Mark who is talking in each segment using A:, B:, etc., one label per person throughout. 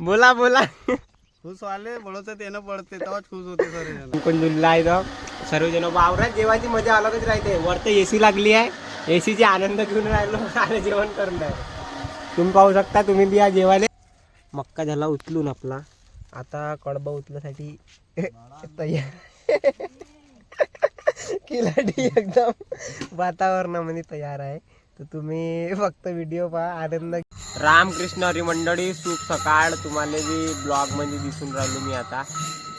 A: बोला बोला.
B: खुश वाले बळवतं त्यानं पडते तेव्हाच खुश होते सर
A: कोण जुलला आहे तर सर्वजण वावरात जेवायची मजा अलगच राहते. वरती एसी लागली आहे. एसीचे आनंद घेऊन राहिलो आणि जेवण करून राहिलो तुम्ही पाहू शकता तुम्ही बी या जेवायला. मक्का झाला उचलून आपला. आता कडबा उचल्यासाठी तयार. किलाटी एकदम वातावरणामध्ये तयार आहे. तर तुम्ही फक्त व्हिडिओ पहा आनंद रामकृष्ण हरी मंडळी सुख सकाळ. तुम्हाला बी ब्लॉगमध्ये दिसून राहिलो मी आता.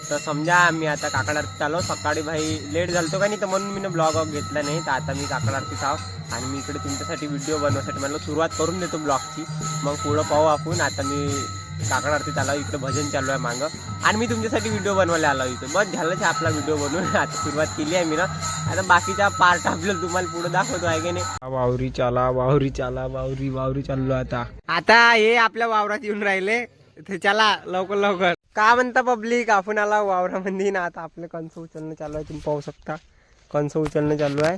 A: तर समजा मी आता काकड आलो. सकाळी भाई लेट झालतो का नाही तर म्हणून मी ब्लॉग घेतला नाही. तर आता मी काकड आरतीत आहो. आणि मी इकडे तुमच्यासाठी व्हिडिओ बनवण्यासाठी मला सुरुवात करून देतो ब्लॉगची. मग पुढं पाहू आपण. आता मी काकड आरतीत आलो इकडे भजन चालू आहे मागं. आणि मी तुमच्यासाठी व्हिडिओ बनवायला आलो इथं. बस झालंच आहे आपला व्हिडिओ बनवून. आता सुरुवात केली आहे मी ना. आता बाकीचा पार्ट आपल्याला तुम्हाला पुढे दाखवतो आहे की नाही? वावरी चाला वावरी चाला वावरी वावरी चाललो आता. आता हे आपल्या वावरात येऊन राहिले. ते चला लवकर लवकर. का म्हणता पब्लिक आपण आला वावरामध्ये ना. आता आपले कंस उचलणं चालू आहे. तुम्ही पाहू शकता. कंस उचलणं चालू आहे.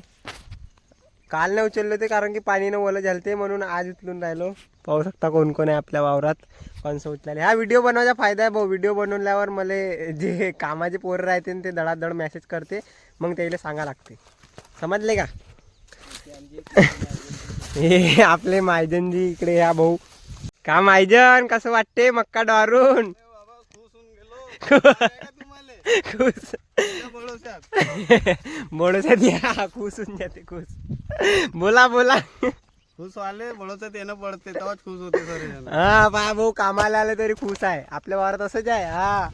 A: काल नाही उचलले ते कारण की पाणीनं ओलं झालते म्हणून आज उचलून राहिलो. पाहू शकता कोण कोण आहे आपल्या वावरात कंस उचलायला. हा व्हिडिओ बनवायचा फायदा आहे भाऊ. व्हिडिओ बनवल्यावर मला जे कामाचे पोरं राहते ते दडादड मेसेज करते मग त्याला सांगा लागते. समजले का? हे आपले मायजनजी इकडे या भाऊ. का मायजन कसं वाटते मक्का डारून? खुश. बोलत या. होऊन जाते खुश. बोला बोला.
B: खुश वाले बळवतं त्यानं पडते तेव्हाच खुश होते सर
A: हा बा भाऊ कामाला आले तरी खुश आहे. आपल्या वावरात असंच आहे हा.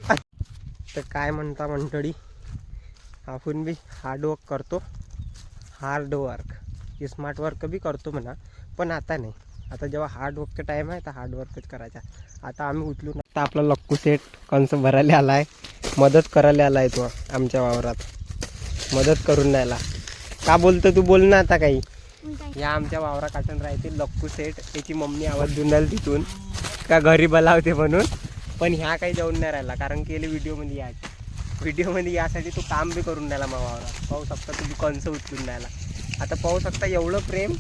A: तर काय म्हणता मंडळी? आपण बी हार्डवर्क करतो. हार्ड वर्क स्मार्ट वर्क बी करतो म्हणा पण आता नाही. आता जेव्हा हार्ड वर्कचा टाईम आहे तर हार्ड वर्कच करायचा. आता आम्ही उचलून आता आपला लक्कू सेट कंस भरायला आला आहे मदत करायला आला आहे तो आमच्या वावरात. मदत करून राहिला का बोलतो तू? बोल ना आता काही. या आमच्या वावरा काटून राहते लक्कू सेट त्याची मम्मी आवाज देऊन राहिली तिथून. का घरी बलावते म्हणून. पण ह्या काही जाऊन नाही राहिला कारण की याला व्हिडिओमध्ये या व्हिडिओमध्ये यासाठी तो काम बी करून राहिला मग वावरात. पाहू शकता तुम्ही कंस उचलून राहिला. आता पाहू शकता एवढं प्रेम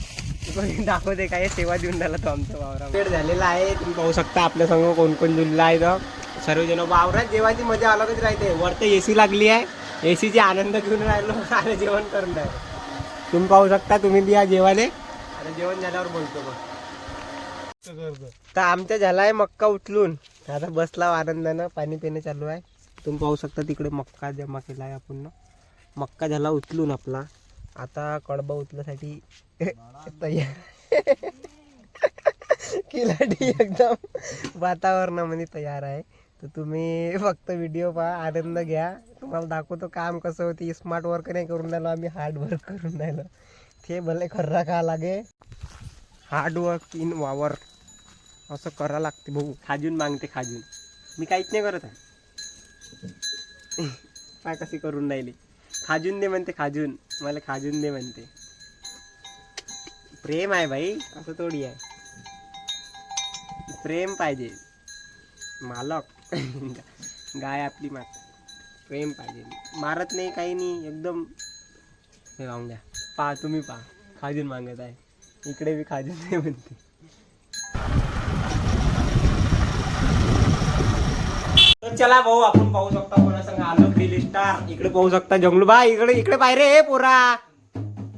A: कोणी दाखवते काय सेवा देऊन राहिला तो आमच्या वावरा वेळ झालेला आहे. तुम्ही पाहू शकता आपल्या संग कोण कोण जुळला आहे तर सर्वजण वावरात जेवायची मजा अलगच राहते. वरचं ए सी लागली आहे. ए सीचे आनंद घेऊन राहिलो. आणि जेवण करून राहिलो. तुम्ही पाहू शकता तुम्ही बी या जेवायला. आता जेवण झाल्यावर बोलतो मग तर आमच्या झाला आहे मक्का उचलून. आता बसला हो आनंदानं. पाणी पिणं चालू आहे. तुम्ही पाहू शकता तिकडे मक्का जमा केला आहे आपण. मक्का झाला उचलून आपला. आता कडबा उचल्यासाठी तयार किलाटी एकदम वातावरणामध्ये तयार आहे. तर तुम्ही फक्त व्हिडिओ पहा आनंद घ्या. तुम्हाला दाखवतो काम कसं होते. स्मार्ट वर्क नाही करून राहिलो आम्ही हार्ड वर्क करून राहिलो. ते भले खर्रा का लागे. हार्ड वर्क इन वावर असं करा लागते भाऊ. खाजून मागते खाजून. मी काहीच नाही करत आहे. काय कशी करून राहिली? खाजून दे म्हणते खाजून. मला खाजून दे म्हणते. प्रेम आहे भाई असं थोडी आहे. प्रेम पाहिजे. मालक. गाय आपली मात प्रेम पाहिजे. मारत नाही काही नाही. एकदम हे राहून द्या. पहा तुम्ही पहा खाजून मागत आहे. इकडे बी खाजून नाही म्हणते. तर चला भाऊ आपण पाहू शकता कोणा संग आलो दिली स्टार इकडे पाहू शकता जंगलू. बा इकडे इकडे पाहिजे पोरा.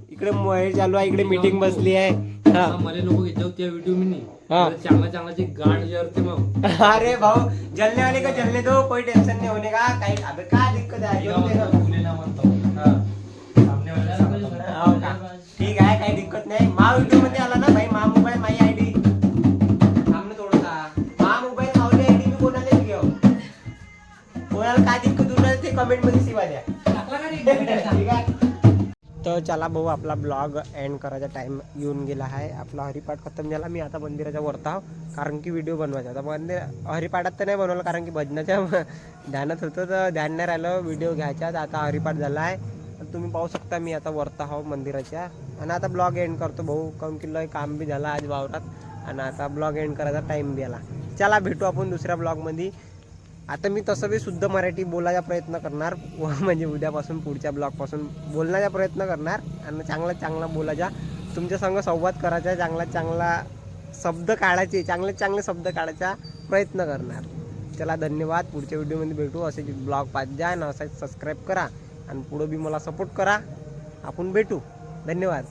A: इकडे मोहेर चालू आहे इकडे मीटिंग बसली आहे. हा.
C: मला नको घेतलं त्या व्हिडिओ मी नाही.
A: हा.
C: मला चांगला चांगला जे गाड जे असते मग.
A: अरे भाऊ जलने वाले का जलने दो कोई टेंशन नहीं होने का? काही अबे काय दिक्कत आहे? येऊन दे ना. हा. हो का? ठीक आहे काही दिक्कत नाही. मा व्हिडिओमध्ये आला ना भाई मा मोबाईल माझी आयडी थांबणं थोडसा. मा मोबाईल मावली आयडी मी कोणाला घेऊ. कोणाला काय दिक्कत होणार ते कमेंटमध्ये शिवा द्या. ठीक आहे. तर चला भाऊ आपला ब्लॉग एंड करायचा टाईम येऊन गेला आहे. आपला हरिपाठ खतम झाला. मी आता मंदिराच्या वरत आहो कारण की व्हिडिओ बनवायचा आता मंदिर हरिपाठात तर नाही बनवलं कारण की भजनाच्या ध्यानात होतं तर ध्यान नाही राहिलं. व्हिडिओ घ्यायचा तर आता हरिपाठ झाला आहे. तर तुम्ही पाहू शकता मी आता वरत आहो मंदिराच्या. आणि आता ब्लॉग एंड करतो भाऊ काऊन की लय काम बी झालं आज वावरात. आणि आता ब्लॉग एंड करायचा टाईम बी आला. चला भेटू आपण दुसऱ्या ब्लॉगमध्ये. आता मी तसं बी शुद्ध मराठी बोलायचा प्रयत्न करणार. व म्हणजे उद्यापासून पुढच्या ब्लॉगपासून बोलण्याचा प्रयत्न करणार. आणि चांगला चांगला बोलायचा. तुमच्या संग संवाद करायचा चांगला चांगला शब्द काढायचे चांगले चांगले शब्द काढायचा प्रयत्न करणार. चला धन्यवाद. पुढच्या व्हिडिओमध्ये भेटू. असे ब्लॉग पाच जा. आणि असाच सबस्क्राईब करा. आणि पुढं बी मला सपोर्ट करा. आपण भेटू. धन्यवाद.